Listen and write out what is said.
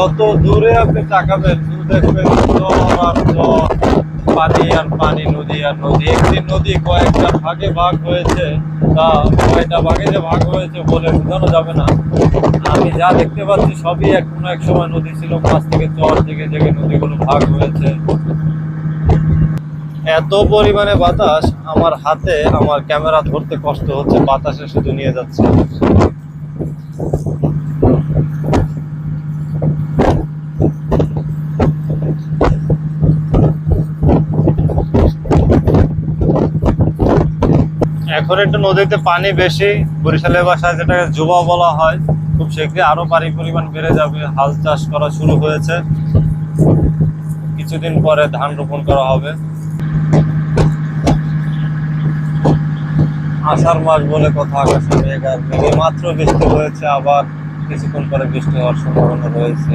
যত দূরে আপনি তাকাবেন, শুধু দেখবেন জল আর জল, পানি আর পানি, নদী আর নদী। একটি নদী কয়েকটা ভাগে ভাগ হয়েছে, তা কয়টা ভাগে যে ভাগ হয়েছে বলে বোঝানো যাবে না। আমি যা দেখতে পাচ্ছি সবই এক কোনো এক সময় নদী ছিল পাঁচ থেকে চর থেকে জেগে নদীগুলো ভাগ হয়েছে। এত পরিমাণে বাতাস আমার হাতে, আমার ক্যামেরা ধরতে কষ্ট হচ্ছে, বাতাসে শুধু নিয়ে যাচ্ছে। এখন একটু নদীতে পানি বেশি, বরিশালের ভাষায় যেটাকে যুবা বলা হয়, খুব শীঘ্রই আরও পানি পরিমাণ বেড়ে যাবে, হাল চাষ করা শুরু হয়েছে। কিছুদিন পরে ধান রোপণ করা হবে। আষাঢ় মাস বলে কথা আকাশে মাত্র বৃষ্টি হয়েছে, আবার কিছুক্ষণ পরে বৃষ্টি হওয়ার সম্ভাবনা রয়েছে।